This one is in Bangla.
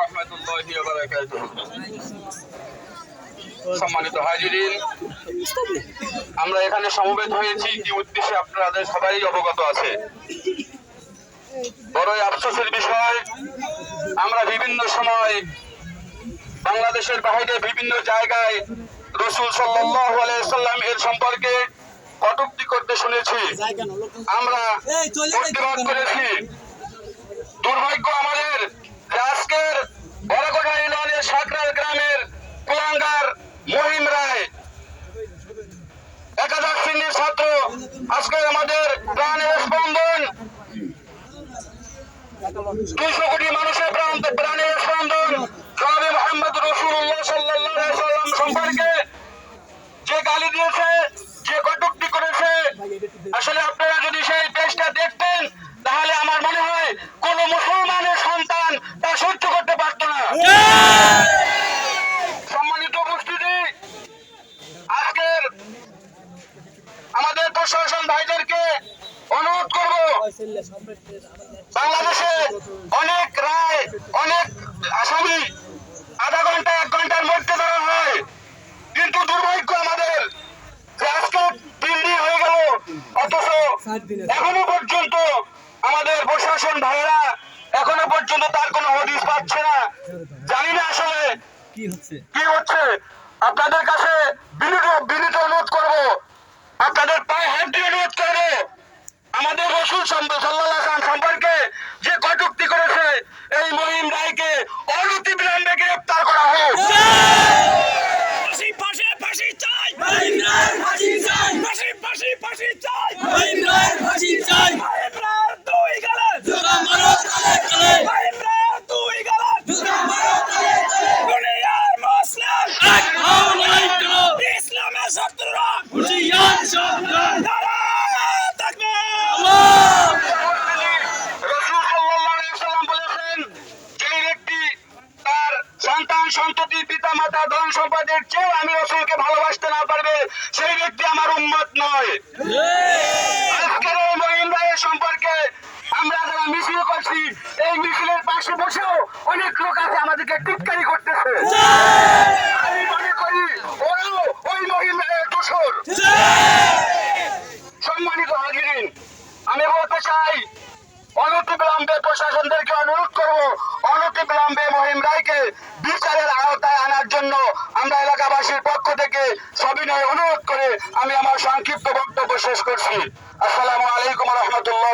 রহমতুল্লাহি ওয়া বারাকাতুহু। সম্মানিত হাজিরিন আমরা এখানে সমবেত হয়েছি কি উদ্দেশ্যে আপনাদের সবাই অবগত আছে। বড়ই আফসোসের বিষয় আমরা বিভিন্ন সময় বাংলাদেশের বাইরে বিভিন্ন জায়গায় রসুল সাল্লাম এর সম্পর্কে কটূক্তি করতে শুনেছি। আমরা প্রতিবাদ করেছি। দুর্ভাগ্য আমাদের আজকে আমাদের প্রাণের স্পন্দন। দুশো কোটি মানুষের প্রাণ প্রাণের স্পন্দন। জনাবে মোহাম্মদ রসুল্লাহ সাল্লাহ সাল্লাম সম্পর্কে যে গালি দিয়েছে, যে কটুক্তি করেছে, আসলে আপনারা যদি সেই পেজটা দেখতেন, তাহলে আমার মনে হয় কোন মুসলমানের সন্তান তা সহ্য করতে পারত না। সম্মানিত উপস্থিতি, আজকের আমাদের প্রশাসন বাংলাদেশে অনেক রায় অনেক আসামি আধা ঘণ্টা এক ঘণ্টার মধ্যে ধরা হয়। কিন্তু দুর্ভাগ্য আমাদের আজকে তিন দিন হয়ে গেল। অথচ এখনও পর্যন্ত আমাদের প্রশাসন ভাইয়েরা এখনও পর্যন্ত তার কোনো হদিস পাচ্ছে না। জানি না আসলে কি হচ্ছে? কি হচ্ছে। আপনাদের কাছে বিনীত বিনীত অনুরোধ করব। আপনাদের পায়ে হাত দিয়ে অনুরোধ করব আমাদের রসুল সম্প- সাল্লাল্লাহু আলাইহি ওয়াসাল্লাম সম্পর্কে যে কটূক্তি করেছে এই মহিম রায়কে অনতি বিলম্বে গ্রেফতার করা হোক ফাঁসি ফাঁসি ফাঁসি চাই ইমরান ফাঁসি চাই ফাঁসি ফাঁসি চাই। ইমরান ফাঁসি চাই। ইমরান তুই গেলে। জোড়া মারো তালে তালে। ইমরান তুই গেলে। জোড়া মারো তালে তালে। দুনিয়ার মুসলিম। এক হও নাই কেন? ইসলামের শত্রুরা। হুশিয়ার সাবধান নারায়ে তাকবীর আল্লাহ রসুল সাল্লাল্লাহু আলাইহি ওয়াসাল্লাম বলেছেন যেই ব্যক্তি তার সন্তান সন্ততি পিতা মাতা ধন সম্পদের চেয়ে আমি রসুলকে ভালোবাসতে না পারবে সেই ব্যক্তি আমার উম্মত নয়। আজকের এই মহিন ভাইয়ের সম্পর্কে আমরা যারা মিছিল করছি এই মিছিলের পাশে বসেও অনেক লোক আছে আমাদেরকে টিটকারি করতেছে। আমি মনে করি ওরাও ওই ভাইয়ের দোষর। সম্মানিত হাজিরিন আমি বলতে চাই অনতি বিলম্বে প্রশাসনদেরকে অনুরোধ করব অনতি বিলম্বে মহিম থেকে সবিনয় অনুরোধ করে আমি আমার সংক্ষিপ্ত বক্তব্য শেষ করছি। আসসালামু আলাইকুম রহমতুল্লাহ